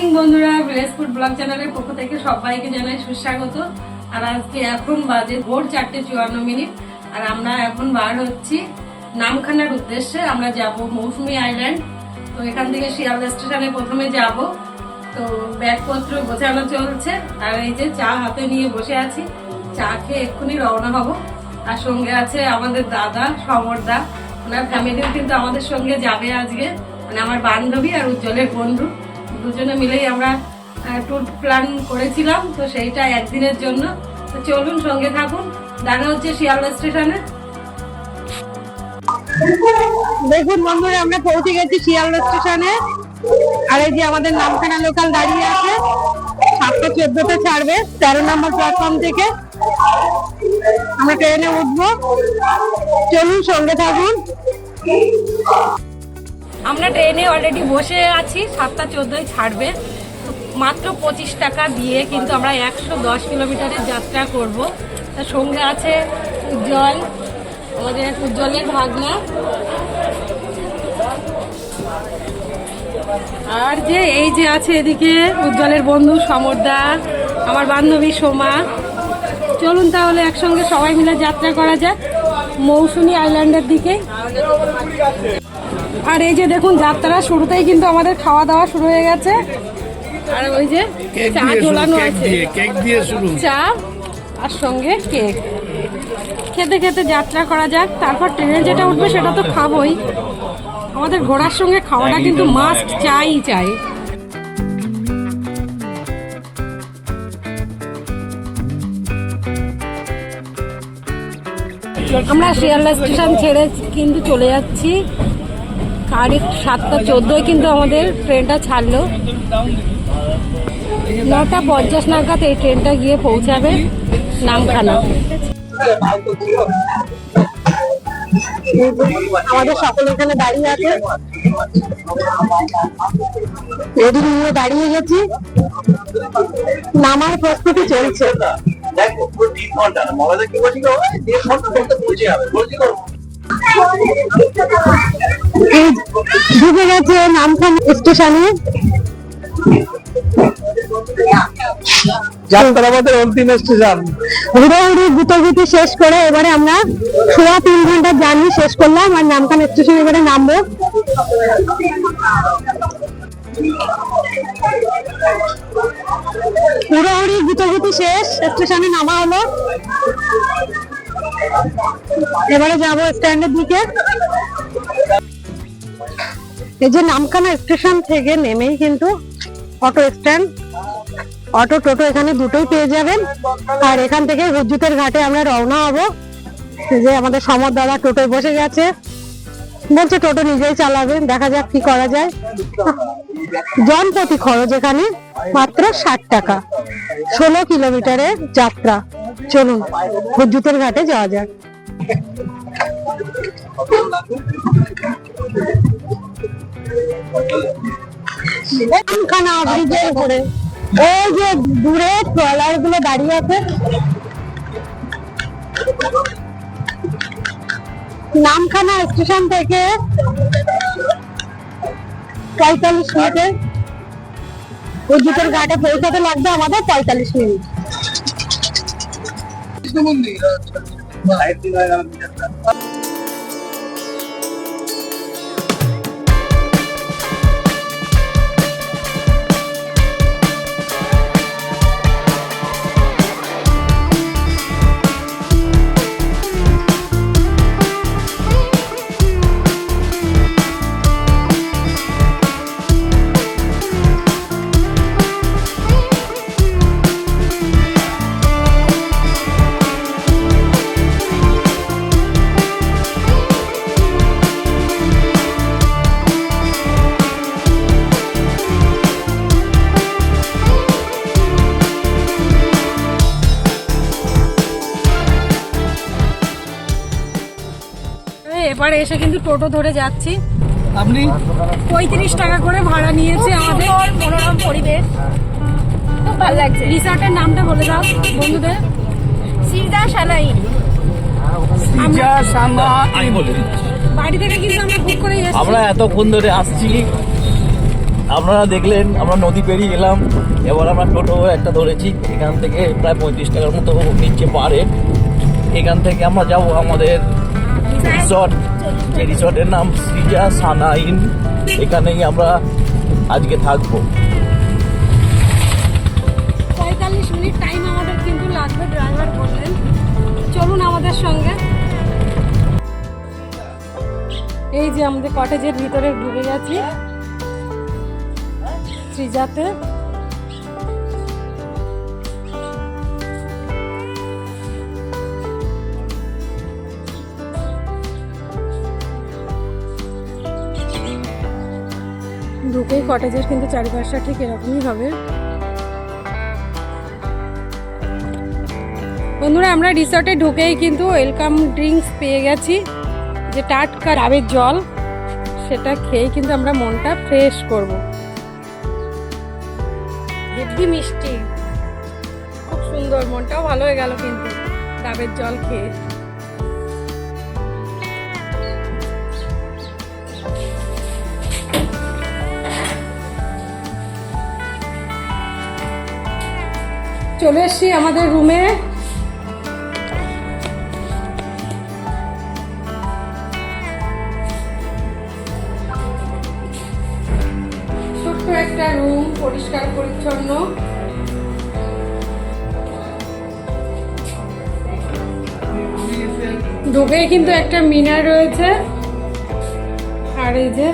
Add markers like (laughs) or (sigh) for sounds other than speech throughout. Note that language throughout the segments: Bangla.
মর্নিং বন্ধুরা ভিলেজ ফুড ব্লগ চ্যানেলের পক্ষ থেকে সবাইকে জানাই সুস্বাগত। আর আজকে এখন বাজে ভোর চারটে চুয়ান্ন মিনিট। আর আমরা এখন বার হচ্ছি নামখানার উদ্দেশ্যে। আমরা যাব মৌসুমি আইল্যান্ড। তো এখান থেকে শিয়ালদা স্টেশনে প্রথমে যাব। তো ব্যাগপত্র গোছানো চলছে। আর এই যে চা হাতে নিয়ে বসে আছি, চা খেয়ে এক্ষুনি রওনা হব। আর সঙ্গে আছে আমাদের দাদা, সমরদা। ওনার ফ্যামিলিও কিন্তু আমাদের সঙ্গে যাবে আজকে। মানে আমার বান্ধবী আর উজ্জ্বলের বন্ধু। দুজনে মিলেই আমরা ট্যুর প্ল্যান করেছিলাম, তো সেইটা একদিনের জন্য। তো চলুন সঙ্গে থাকুন, দেখা হচ্ছে শিয়ালদা স্টেশনে। দেখুন বন্ধুরা, আমরা পৌঁছে গেছি শিয়ালদা স্টেশনে। আর এই যে আমাদের নামখানা লোকাল দাঁড়িয়ে আছে, সাতটা চোদ্দতে ছাড়বে, তেরো নম্বর প্ল্যাটফর্ম থেকে। আমরা ট্রেনে উঠবো। চলুন সঙ্গে থাকুন। আমরা ট্রেনে অলরেডি বসে আছি, সাতটা চোদ্দোয় ছাড়বে। মাত্র পঁচিশ টাকা দিয়ে কিন্তু আমরা একশো দশ কিলোমিটারের যাত্রা করব। তার সঙ্গে আছে উজ্জ্বল, আমাদের উজ্জ্বলের ভাগনা। আর যে এই যে আছে এদিকে উজ্জ্বলের বন্ধু সমরদা, আমার বান্ধবী সোমা। চলুন তাহলে একসঙ্গে সবাই মিলে যাত্রা করা যাক মৌসুমী আইল্যান্ডের দিকে। আর এই যে দেখুন যাত্রা শুরুতেই কিন্তু আমাদের খাওয়া দাওয়া শুরু হয়ে গেছে। আর ওই যে চা ঝোলানো আছে। কেক দিয়ে শুরু। চা আর সঙ্গে কেক। খেতে খেতে যাত্রা করা যাক তারপর ট্রেনে যেটা উঠবে সেটা তো খাবোই। আমাদের ঘোড়ার সঙ্গে খাওয়াটা কিন্তু মাস্ট চাই চাই। আমরা শিয়ালদা স্টেশন ছেড়ে কিন্তু চলে যাচ্ছি। কারেক্ট সাতটা চোদ্দোয় কিন্তু আমাদের ট্রেনটা ছাড়লো। নটা পঞ্চাশ নাগাদ এই ট্রেনটা গিয়ে পৌঁছাবে নামখানা। আমাদের সকল এখানে দাঁড়িয়ে আছে। রেডি নিয়ে দাঁড়িয়ে গেছি। নামার প্রস্তুতি চলছে। দেখো তিন ঘণ্টা ঢুকে গেছে নামখানা স্টেশনে। যাত্রা আমাদের অন্তিম স্টেশন। হুড়োহুড়ি গুতোগুতি শেষ করে এবারে আমরা সোয়া তিন ঘণ্টার জার্নি শেষ করলাম আর নামখানা স্টেশন এবারে নামবো। হুড়োহুড়ি গুতোগুতি শেষ স্টেশনে নামা হলো। এবারে যাব স্ট্যান্ডের দিকে। এই যে নামখানা স্টেশন থেকে নেমেই কিন্তু অটো স্ট্যান্ড, অটো, টোটো এখানে দুটোই পেয়ে যাবেন। আর এখান থেকে হুজুতের ঘাটে আমরা রওনা হব। যে আমাদের সমর দাদা টোটোয় বসে গেছে। বলছে টোটো নিজেই চালাবেন, দেখা যাক কি করা যায়। জন প্রতি খরচ এখানে মাত্র ষাট টাকা। ষোলো কিলোমিটারের যাত্রা। চলুন হুজুতের ঘাটে যাওয়া যাক। ওই যে দূরে ট্রলারগুলো দাঁড়িয়ে আছে। নামখানা স্টেশন থেকে পঁয়তাল্লিশ মিনিটে। উজ্জিতের ঘাটে পৌঁছাতে লাগবে আমাদের পঁয়তাল্লিশ মিনিট। কৃষ্ণ মন্দির এসে কিন্তু টোটো ধরে যাচ্ছি। আপনি? পঁয়ত্রিশ টাকা করে ভাড়া নিয়েছে আমাদের। মনোরম পরিবেশ। খুব ভালো লাগছে। রিসর্টের নামটা বলে দাও বন্ধুদের। সিজা সানাইন সিজা সামা আমি বলে বাড়ি থেকে কিন্তু আমরা বুক করে এসেছি। আমরা এতক্ষণ ধরে আসছি। আপনারা দেখলেন আমরা নদী পেরিয়ে এলাম। এবার আমরা টোটো একটা ধরেছি। এখান থেকে প্রায় পঁয়ত্রিশ টাকার মতো নিচ্ছে পারে এখান থেকে আমরা যাব আমাদের রিসর্ট। যে রিসর্টের নাম সৃজা সানা ইন এখানেই আমরা আজকে থাকব। পঁয়তাল্লিশ মিনিট টাইম আমাদের কিন্তু লাগবে ড্রাইভার বললেন চলুন আমাদের সঙ্গে। এই যে আমাদের কটেজের ভিতরে ঢুকে গেছি। শ্রীজাতে ঢুকেই কটেজের কিন্তু চারিপাশটা ঠিক এরকমই হবে। বন্ধুরা, আমরা রিসর্টে ঢুকেই কিন্তু ওয়েলকাম ড্রিঙ্কস পেয়ে গেছি। যে টাটকা ডাবের জল, সেটা খেয়ে কিন্তু আমরা মনটা ফ্রেশ করব। হেভি মিষ্টি। খুব সুন্দর, মনটাও ভালো হয়ে গেল কিন্তু ডাবের জল খেয়ে। চলে এসছি আমাদের রুমে। ছোট্ট একটা রুম, পরিষ্কার, পরিচ্ছন্ন। ঢুকেই কিন্তু একটা মিনার রয়েছে। আর এই যে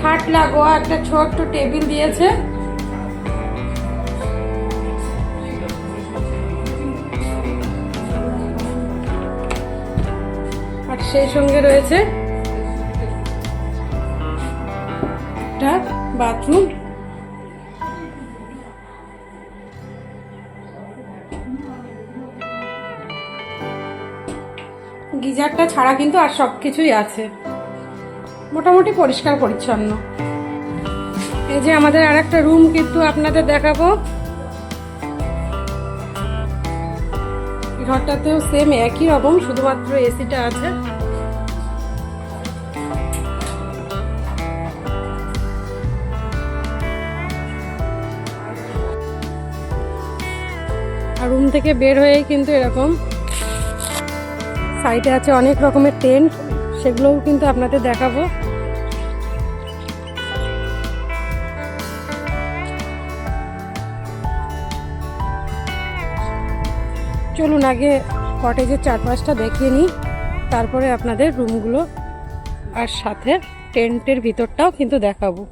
খাট লাগোয়া একটা ছোট্ট টেবিল দিয়েছে। সেই সঙ্গে রয়েছে বাথরুম। গিজারটা ছাড়া কিন্তু আর সব কিছুই আছে। মোটামুটি পরিষ্কার, পরিচ্ছন্ন। এই যে আমাদের আর একটা রুম কিন্তু আপনাদের দেখাবো। ঘরটাতেও সেম একই রকম, শুধুমাত্র এসিটা আছে। রুম থেকে বের হয়েই কিন্তু এরকম সাইডে আছে অনেক রকমের টেন্ট সেগুলোও কিন্তু আপনাদের দেখাবো। চলুন আগে কটেজের চারপাশটা দেখিয়ে নিই, তারপরে আপনাদের রুমগুলো আর সাথে টেন্টের ভিতরটাও কিন্তু দেখাবো।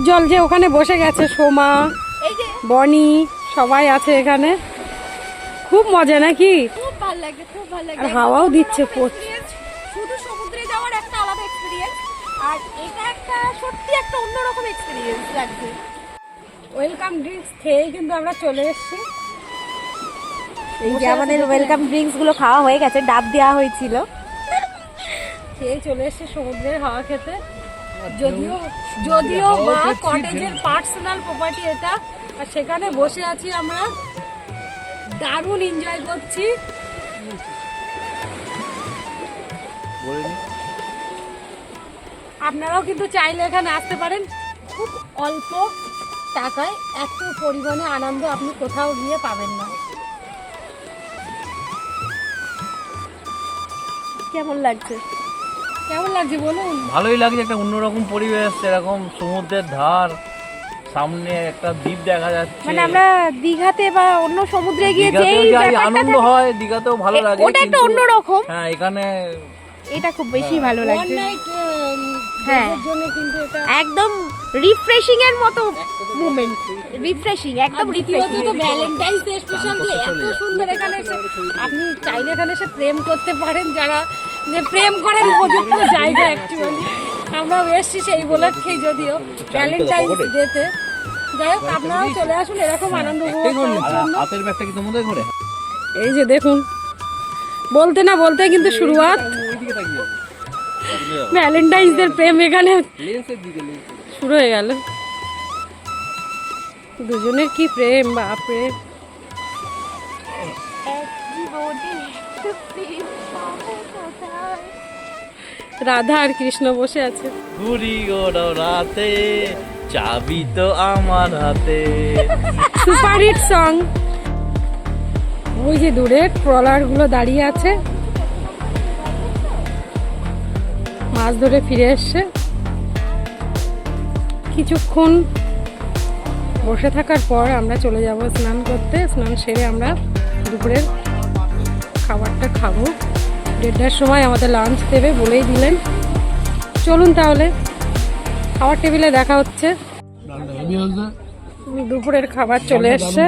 উজ্জ্বল যে ওখানে বসে গেছে সোমা বনি সবাই আছে এখানে। খুব মজা নাকি? আর হাওয়াও দিচ্ছে প্রচুর। শুধু সমুদ্রে যাওয়ার একটা আলাদা এক্সপিরিয়েন্স আর এটা একটা সত্যি একটা অন্যরকম এক্সপিরিয়েন্স লাগছে। ওয়েলকাম ড্রিঙ্কস খেয়েই কিন্তু আমরা চলে এসেছি। এই যে আমাদের ওয়েলকাম ড্রিঙ্কসগুলো খাওয়া হয়ে গেছে ডাব দেওয়া হয়েছিল। (laughs) খেয়ে চলে এসেছি সমুদ্রের হাওয়া খেতে। যদিও যদিও বা কটেজের পার্সোনাল প্রপার্টি এটা। আর সেখানে বসে আছি আমরা। দারুণ এনজয় করছি। আপনারাও কিন্তু চাইলে এখানে আসতে পারেন। খুব অল্প টাকায় এত পরিমাণে আনন্দ আপনি কোথাও গিয়ে পাবেন না। কেমন লাগছে? কেমন লাগছে বলুন? ভালোই লাগছে একটা অন্যরকম পরিবেশ এরকম সমুদ্রের ধার সামনে একটা দ্বীপ দেখা যাচ্ছে। মানে আমরা দীঘাতে বা অন্য সমুদ্রে গিয়ে যেই আনন্দ হয় দীঘাতেও ভালো লাগে ওটা একটা অন্যরকম। হ্যাঁ এখানে এটা খুব বেশি ভালো ওয়ান লাগছে হ্যাঁ। জন্য কিন্তু এটা একদম রিফ্রেশিং এর মতো মুভমেন্ট রিফ্রেশিং একদম রিফ্রেশিং তো ভ্যালেন্টাইন্স ডে স্পেশাল এত সুন্দর এখানে আপনি চাইলে এখানে এসে প্রেম করতে পারেন যারা যে প্রেম করার উপযুক্ত জায়গা অ্যাকচুয়ালি আমরাও এসছি সেই উপলক্ষেই যদিও ভ্যালেন্টাইন্স ডেতে যাই হোক আপনারাও চলে আসুন এরকম আনন্দ উপভোগ করার হাতের ব্যাগটা কি তোমাদের ঘরে? এই যে দেখুন বলতে না বলতে কিন্তু শুরুয়াত। ভ্যালেন্টাইন্স ডে প্রেম এখানে শুরু হয়ে গেল। দুজনের কি প্রেম বাপরে। রাধা আর কৃষ্ণ বসে আছে। ঘুরি ওড়ো রাতে চাবি তো আমার হাতে। Super hit song. ওই যে দূরে ট্রলারগুলো দাঁড়িয়ে আছে। মাছ ধরে ফিরে এসছে। কিছুক্ষণ বসে থাকার পর আমরা চলে যাব স্নান করতে। স্নান সেরে আমরা দুপুরের খাবারটা খাব। দেড়টার সময় আমাদের লাঞ্চ দেবে বলেই দিলেন। চলুন তাহলে খাবার টেবিলে দেখা হচ্ছে। দুপুরের খাবার চলে এসছে।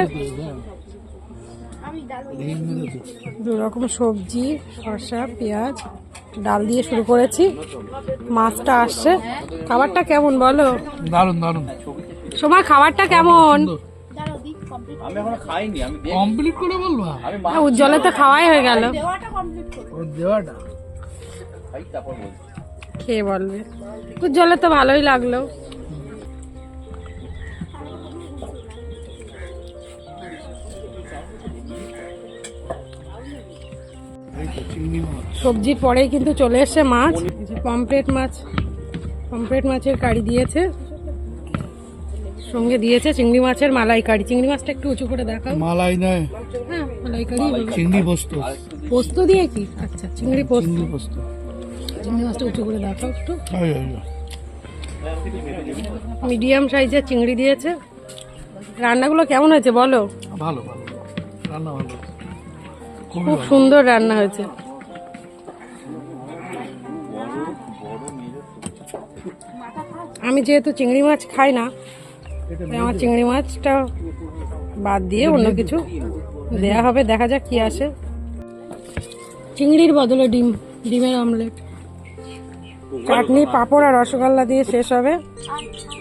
দু রকম সবজি শসা পেঁয়াজ ডাল দিয়ে শুরু করেছি। মাছটা আসছে। খাবারটা কেমন বলো? দারুণ দারুণ সময় খাবারটা কেমন? আমি এখনও খাইনি আমি কমপ্লিট করে বলবা? আমি উজ্জ্বলে তো খাওয়াই হয়ে গেল। ওর দেওয়াটা খাই তারপর বলছি। খেয়ে বলবে। উজ্জ্বলে তো ভালোই লাগল। সবজির পরেই কিন্তু চলে এসছে মাছ। পমপ্লেট মাছ। পমপ্লেট মাছের কারি দিয়েছে। সঙ্গে দিয়েছে চিংড়ি মাছের মালাইকারি। চিংড়ি মাছটা একটু উঁচু করে দেখাও। মালাই নয়। হ্যাঁ মালাইকারি চিংড়ি পোস্ত। পোস্ত দিয়ে কি? আচ্ছা চিংড়ি পোস্ত। চিংড়ি পোস্ত। চিংড়ি মাছটা উঁচু করে দেখাও একটু। মিডিয়াম সাইজের চিংড়ি দিয়েছে। রান্নাগুলো কেমন হয়েছে বলো? ভালো ভালো। রান্না ভালো খুব সুন্দর রান্না হয়েছে। আমি যেহেতু চিংড়ি মাছ খাই না আমার চিংড়ি মাছটা বাদ দিয়ে অন্য কিছু দেয়া হবে দেখা যাক কি আসে। চিংড়ির বদলে ডিম ডিমের অমলেট চাটনি পাঁপড় আর রসগোল্লা দিয়ে শেষ হবে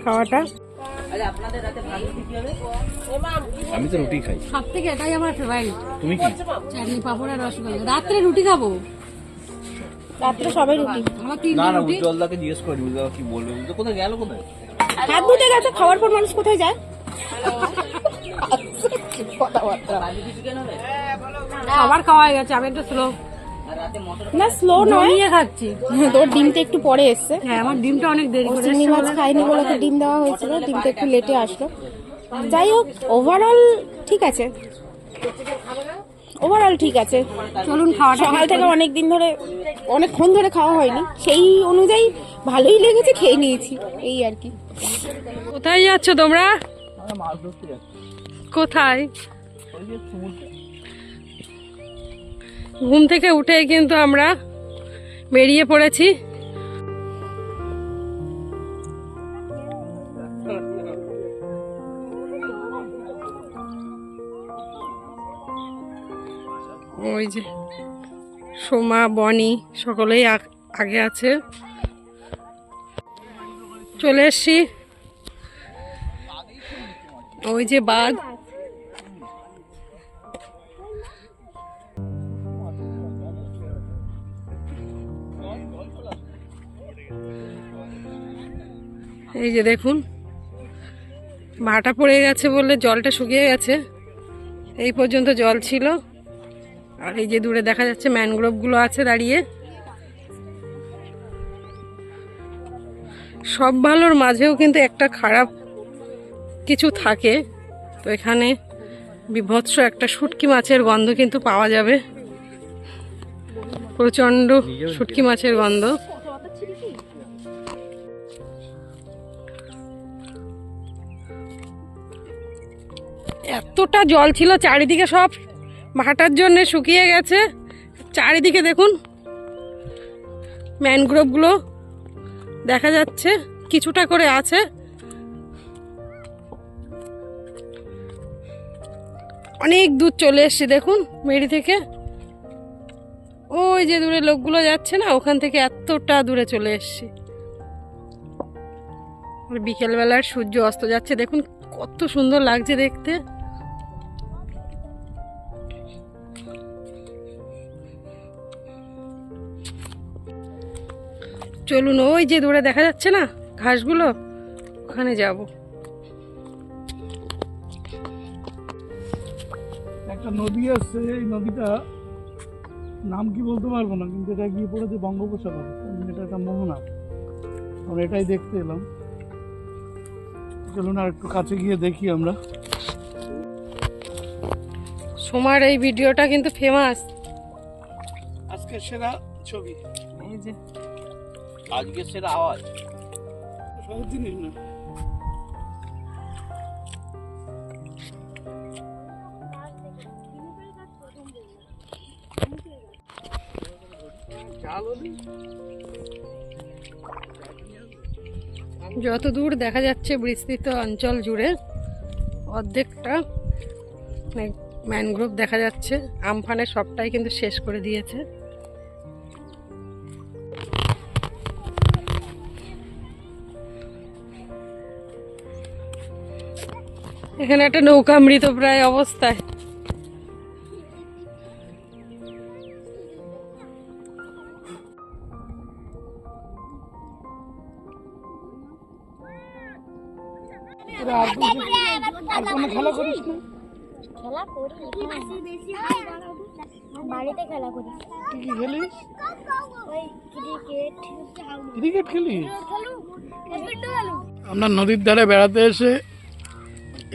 খাওয়াটা। আমি তো রুটি খাই। সব থেকে এটাই আমার ফেভারিট তুমি কি? চাটনি পাঁপড় আর রসগোল্লা। রাত্রে রুটি খাব? রাত্রে সবাই রুটি। আমার না তিনটে না রুটি। উজ্জ্বলদাকে জিজ্ঞেস করি উজ্জ্বল কি বলবে? কোথায় গেল কোথায়? হাত ধুতে গেছে খাওয়ার পর মানুষ কোথায় যায়? খাবার খাওয়া হয়ে গেছে আমি একটু স্লো না স্লো নয়। খাচ্ছি। তোর ডিমটা একটু পরে এসছে। হ্যাঁ আমার ডিমটা অনেক দেরি করে চিংড়ি মাছ। খাইনি বলে তো ডিম দেওয়া হয়েছিল ডিমটা একটু লেটে আসলো। যাই হোক ওভারঅল ঠিক আছে। ওভারঅল ঠিক আছে। চলুন খাওয়াটা সকাল থেকে অনেক দিন ধরে অনেকক্ষণ ধরে খাওয়া হয়নি। সেই অনুযায়ী ভালোই লেগেছে খেয়ে নিয়েছি এই আর কি। কোথায় যাচ্ছ তোমরা? কোথায়? ঘুম থেকে উঠে কিন্তু আমরা বেরিয়ে পড়েছি। ওই যে সোমা বনি সকলেই আগ- আগে আছে। চলে এসছি। ওই যে বাঘ। এই যে দেখুন, ভাটা পড়ে গেছে বলে জলটা শুকিয়ে গেছে। এই পর্যন্ত জল ছিল। আর এই যে দূরে দেখা যাচ্ছে ম্যানগ্রোভগুলো আছে দাঁড়িয়ে। সব ভালোর মাঝেও কিন্তু একটা খারাপ কিছু থাকে। তো এখানে বিভৎস একটা শুটকি মাছের গন্ধ কিন্তু পাওয়া যাবে। প্রচণ্ড শুটকি মাছের গন্ধ। এতটা জল ছিল, চারিদিকে সব ভাটার জন্য শুকিয়ে গেছে। চারিদিকে দেখুন ম্যানগ্রোভগুলো দেখা যাচ্ছে, কিছুটা করে আছে। অনেক দূর চলে এসছি, দেখুন, মেরি থেকে। ওই যে দূরে লোকগুলো যাচ্ছে না, ওখান থেকে এতটা দূরে চলে এসছি। বিকেলবেলার সূর্য অস্ত যাচ্ছে, দেখুন, কত সুন্দর লাগছে দেখতে। চলুন ওই যে দূরে দেখা যাচ্ছে না ঘাসগুলো? ওখানে যাব। একটা নদী আছে এই নদীটা নাম কি বলতে পারব না কিন্তু এটা গিয়ে পড়েছে বঙ্গোপসাগর। এটা একটা মোহনা। আমরা এটাই দেখতে এলাম। চলুন আর একটু কাছে গিয়ে দেখি আমরা। সোমার এই ভিডিওটা কিন্তু ফেমাস আজকে সেরা ছবি। এই যে। আজকে সেটা আওয়াজ। সহজ জিনিস না যত দূর দেখা যাচ্ছে বিস্তৃত অঞ্চল জুড়ে, অর্ধেকটা ম্যানগ্রোভ দেখা যাচ্ছে। আমফানের সবটাই কিন্তু শেষ করে দিয়েছে। এখানে একটা নৌকা মৃত প্রায় অবস্থায়। তোরা আর কোনো- আর কোনো খেলা করিস। না খেলা করি বাড়িতে খেলা করি কি কি খেলিস? ওই ক্রিকেট ক্রিকেট খেলিস? খেলু আমরা নদীর ধারে বেড়াতে এসে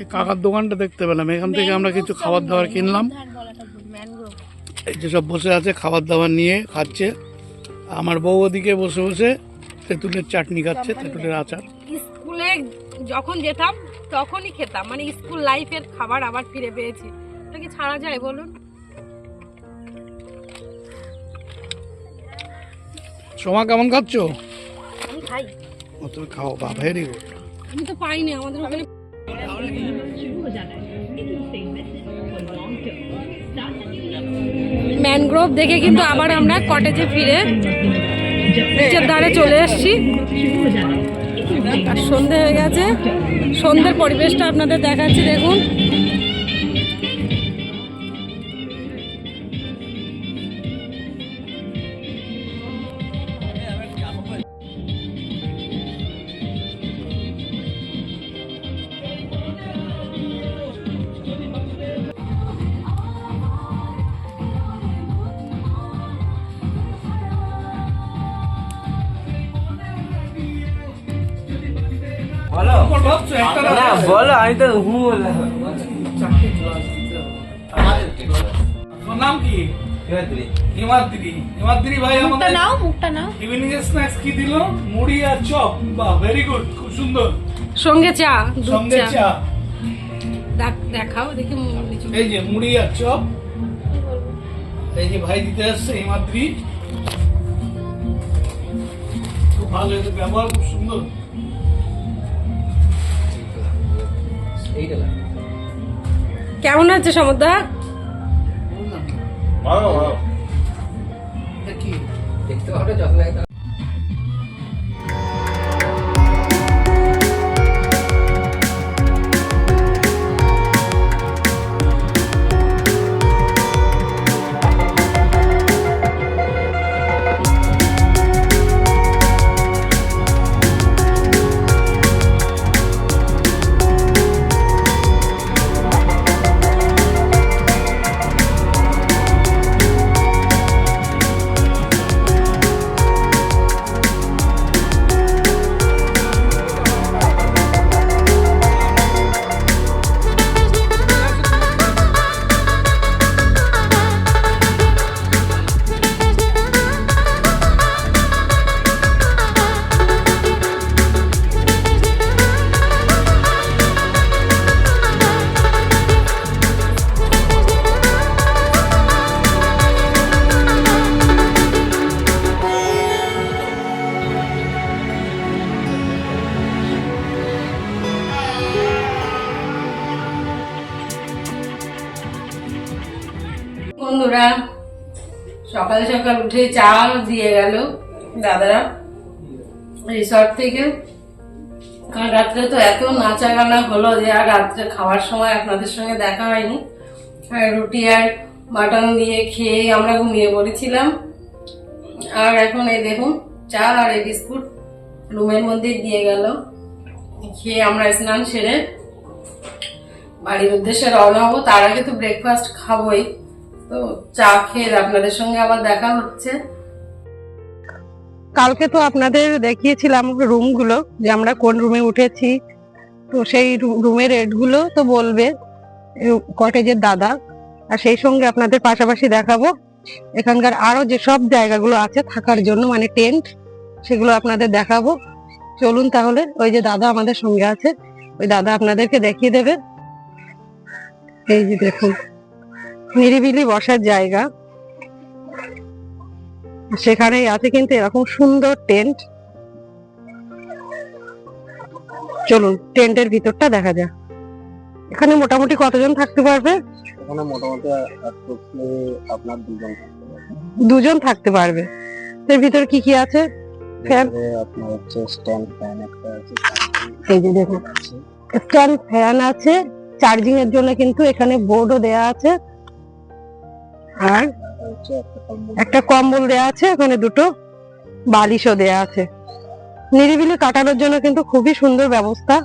এই কাকার দোকানটা দেখতে পেলাম। এখান থেকে আমরা কিছু খাবার দাবার কিনলাম। এই যে সব বসে আছে খাবার দাবার নিয়ে খাচ্ছে। আমার বউ ওদিকে বসে বসে তেঁতুলের চাটনি খাচ্ছে তেঁতুলের আচার। স্কুলে যখন যেতাম তখনই খেতাম। মানে স্কুল লাইফের খাবার আবার ফিরে পেয়েছি। কি ছাড়া যায় বলুন? সোমা কেমন খাচ্ছ? আমি খাই। তুমি খাও বা ভেরি গুড আমি তো পাইনি আমাদের ওখানে ম্যানগ্রোভ দেখে কিন্তু আবার আমরা কটেজে ফিরে নিচের দ্বারে চলে এসছি। আর সন্ধে হয়ে গেছে। সন্ধ্যের পরিবেশটা আপনাদের দেখাচ্ছি, দেখুন। না বলো আমি তো হু নাম কি? হিমাদ্রি। হিমাদ্রি। ভাই আমাদের নাও মুখটা নাও। ইভিনিং স্ন্যাক্স কি দিল? মুড়ি আর চপ। বাহ ভেরি গুড খুব সুন্দর। সঙ্গে চা সঙ্গে চা। দেখাও দেখি এই যে মুড়ি আর চপ। এই যে ভাই দিতে আসছে হিমাদ্রি। খুব ভালো হয়েছে ব্যবহার খুব সুন্দর। কেমন আছে সমুদ্র এটা কি দেখতে পাবে চশমা সকাল সকাল উঠে চা দিয়ে গেল দাদারা রিসর্ট থেকে। কারণ রাত্রে তো এত নাচা গানা হলো যে আর রাত্রে খাওয়ার সময় আপনাদের সঙ্গে দেখা হয়নি। রুটি আর মাটন দিয়ে খেয়ে আমরা ঘুমিয়ে পড়েছিলাম। আর এখন এই দেখুন চা আর এই বিস্কুট রুমের মধ্যে দিয়ে গেল। খেয়ে আমরা স্নান সেরে বাড়ির উদ্দেশ্যে রওনা হব। তার আগে তো ব্রেকফাস্ট খাবোই। তো চা খেয়ে আপনাদের সঙ্গে আবার দেখা হচ্ছে। কালকে তো আপনাদের দেখিয়েছিলাম রুমগুলো যে আমরা কোন রুমে উঠেছি। তো সেই রুমের রেটগুলো তো বলবে কটেজের দাদা। আর সেই সঙ্গে আপনাদের পাশাপাশি দেখাবো এখানকার আরও যেসব জায়গাগুলো আছে থাকার জন্য মানে টেন্ট, সেগুলো আপনাদের দেখাবো। চলুন তাহলে, ওই যে দাদা আমাদের সঙ্গে আছে, ওই দাদা আপনাদেরকে দেখিয়ে দেবে। এই যে দেখুন। নিরিবিলি বসার জায়গা। সেখানেই আছে কিন্তু এরকম সুন্দর টেন্ট। চলুন টেন্টের ভিতরটা দেখা যাক। এখানে মোটামুটি কতজন থাকতে পারবে? এখানে মোটামুটি আপনার দুজন দুজন থাকতে পারবে। এর ভিতরে কি কি আছে? ফ্যান? আপনার হচ্ছে স্ট্যান্ড ফ্যান একটা আছে। এই যে দেখুন স্ট্যান্ড ফ্যান আছে। চার্জিং এর জন্য কিন্তু এখানে বোর্ডও দেয়া আছে। আর একটা কম্বল দেয়া আছে ওখানে দুটো বালিশও দেয়া আছে। নিরিবিলি কাটানোর জন্য কিন্তু খুবই সুন্দর ব্যবস্থা।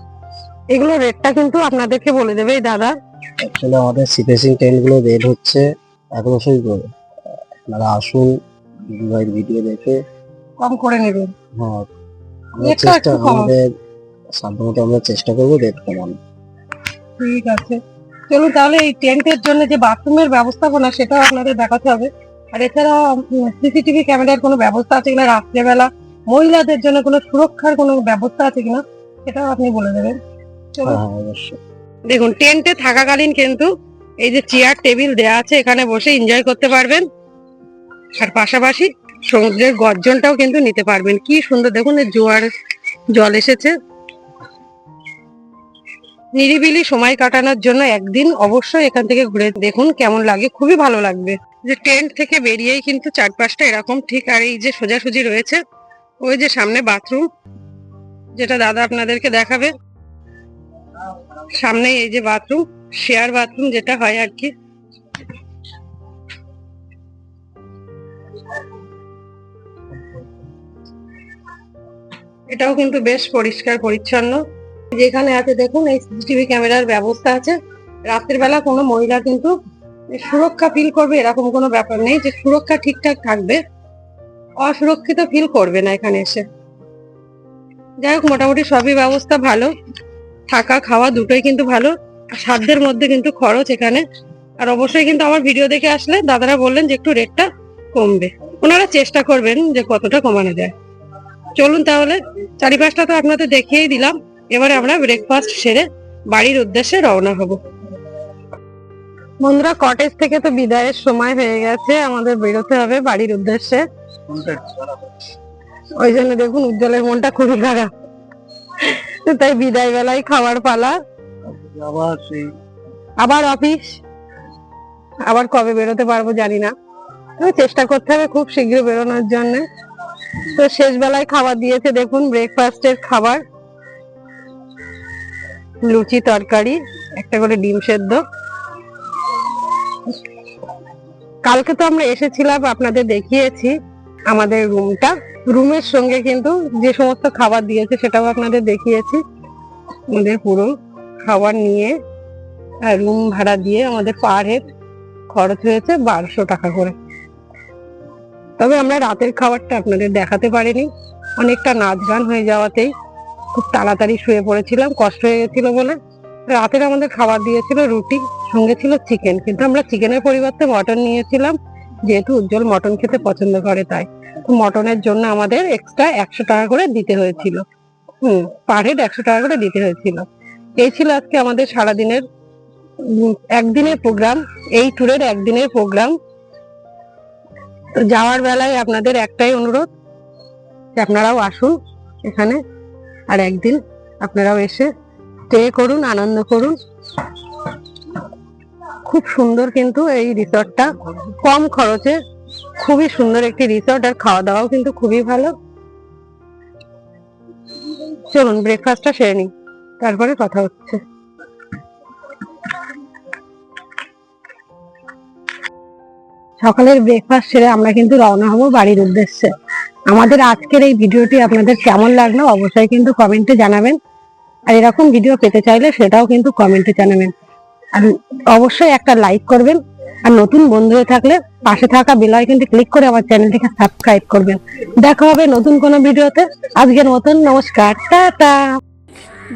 এগুলো রেটটা কিন্তু আপনাদেরকে বলে দেবে দাদা আসলে আমাদের সিপেসিং টেন্টগুলো রেট হচ্ছে এগারোশোই করে। আপনারা আসুন দিদিভাইয়ের ভিডিও দেখে। কম করে নেবেন। হ্যাঁ চেষ্টা আমাদের সাধ্যমতো আমরা চেষ্টা করব রেট কমানো ঠিক আছে। চলুন তাহলে এই টেন্টের জন্য যে বাথরুমের ব্যবস্থাপনা সেটাও আপনাদের দেখাতে হবে। আর এছাড়া সিসিটিভি ক্যামেরার কোনো ব্যবস্থা আছে কিনা রাত্রেবেলা? মহিলাদের জন্য কোনো সুরক্ষার কোনো ব্যবস্থা আছে কিনা সেটাও আপনি বলে দেবেন। হ্যাঁ হ্যাঁ দেখুন টেন্টে থাকাকালীন কিন্তু এই যে চেয়ার টেবিল দেয়া আছে এখানে বসে এনজয় করতে পারবেন। আর পাশাপাশি সমুদ্রের গর্জনটাও কিন্তু নিতে পারবেন। কি সুন্দর দেখুন জোয়ার জল এসেছে। নিরিবিলি সময় কাটানোর জন্য একদিন অবশ্যই এখান থেকে ঘুরে দেখুন কেমন লাগে, খুবই ভালো লাগবে। যে টেন্ট থেকে বেরিয়েই কিন্তু চারপাশটা এরকম, ঠিক আর এই যে সোজাসুজি রয়েছে, ওই যে সামনে বাথরুম যেটা দাদা আপনাদেরকে দেখাবে। সামনে এই যে বাথরুম শেয়ার বাথরুম যেটা হয় আর কি। এটাও কিন্তু বেশ পরিষ্কার, পরিচ্ছন্ন। যেখানে আছে, দেখুন, এই সিসিটিভি ক্যামেরার ব্যবস্থা আছে। রাতের বেলা কোনো মহিলা কিন্তু সুরক্ষা ফিল করবে, এরকম কোনো ব্যাপার নেই যে সুরক্ষা ঠিকঠাক থাকবে। অসুরক্ষিত ফিল করবে না এখানে এসে। যাই হোক, মোটামুটি সবই ব্যবস্থা ভালো। থাকা, খাওয়া দুটোই কিন্তু ভালো। সাধ্যের মধ্যে কিন্তু খরচ এখানে। আর অবশ্যই কিন্তু আমার ভিডিও দেখে আসলে দাদারা বললেন যে একটু রেটটা কমবে। ওনারা চেষ্টা করবেন যে কতটা কমানো যায়। চলুন তাহলে, চারিপাশটা তো আপনাদের দেখিয়েই দিলাম। এবারে আমরা ব্রেকফাস্ট সেরে বাড়ির উদ্দেশ্যে রওনা হব। বন্ধুরা কটেজ থেকে তো বিদায়ের সময় হয়ে গেছে। আমাদের বেরোতে হবে বাড়ির উদ্দেশ্যে। ওই জন্য দেখুন, উজ্জ্বলের মনটা খুবই খারাপ। তাই বিদায় বেলায় খাওয়ার পালা। আবার অফিস আবার কবে বেরোতে পারব জানি না। চেষ্টা করতে হবে খুব শীঘ্র বেরোনোর জন্য। তো শেষ বেলায় খাবার দিয়েছে দেখুন ব্রেকফাস্টের খাবার। লুচি তরকারি, একটা করে ডিম সেদ্ধ। কালকে তো আমরা এসেছিলাম, আপনাদের দেখিয়েছি আমাদের রুমটা। রুমের সঙ্গে কিন্তু যে সমস্ত খাবার দিয়েছে সেটাও আপনাদের দেখিয়েছি। আমাদের পুরো খাবার নিয়ে, আর রুম ভাড়া দিয়ে আমাদের পার হেড খরচ হয়েছে বারোশো টাকা করে। তবে আমরা রাতের খাবারটা আপনাদের দেখাতে পারিনি। অনেকটা নাচ গান হয়ে যাওয়াতেই খুব তাড়াতাড়ি শুয়ে পড়েছিলাম, কষ্ট হয়ে গেছিল বলে। রাতের আমাদের খাবার দিয়েছিল রুটি, সঙ্গে ছিল চিকেন কিন্তু আমরা চিকেনের পরিবর্তে মটন নিয়েছিলাম। যেহেতু উজ্জ্বল মটন খেতে পছন্দ করে তাই। মটনের জন্য আমাদের এক্সট্রা একশো টাকা করে দিতে হয়েছিল। হুম পার হেড একশো টাকা করে দিতে হয়েছিল। এই ছিল আজকে আমাদের সারাদিনের একদিনের প্রোগ্রাম এই ট্যুরের একদিনের প্রোগ্রাম যাওয়ার বেলায় আপনাদের একটাই অনুরোধ আপনারাও আসুন এখানে। আর একদিন আপনারাও এসে স্টে করুন, আনন্দ করুন। খুব সুন্দর কিন্তু এই রিসর্টটা। কম খরচে খুবই সুন্দর একটি রিসর্ট আর খাওয়া দাওয়াও কিন্তু খুবই ভালো। চলুন ব্রেকফাস্টটা সেরে নিই, তারপরে কথা হচ্ছে। সকালের ব্রেকফাস্ট সেরে আমরা কিন্তু রওনা হব বাড়ির উদ্দেশ্যে। আমাদের আজকের এই ভিডিওটি আপনাদের কেমন লাগল অবশ্যই কিন্তু কমেন্টে জানাবেন। আর এরকম ভিডিও পেতে চাইলে সেটাও কিন্তু কমেন্টে জানাবেন। আর অবশ্যই একটা লাইক করবেন। আর নতুন বন্ধু হয়ে থাকলে পাশে থাকা বেল আইকনটি ক্লিক করে আমার চ্যানেলটিকে সাবস্ক্রাইব করবেন। দেখা হবে নতুন কোনো ভিডিওতে আজকের মতন নমস্কার, টাটা।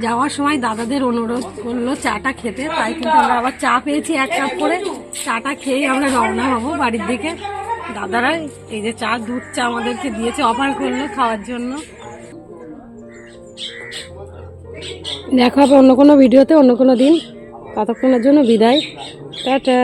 যাওয়ার সময় দাদাদের অনুরোধ করল চাটা খেতে, তাই কিন্তু আমরা আবার চা পেয়েছি এক কাপ করে। চাটা খেয়ে আমরা রওনা হব বাড়ির দিকে। দাদারা এই যে চা, দুধ চা আমাদেরকে দিয়েছে, অফার করল খাওয়ার জন্য। দেখা হবে অন্য কোনো ভিডিওতে, অন্য কোনো দিন। ততক্ষণের জন্য বিদায়। টাটা।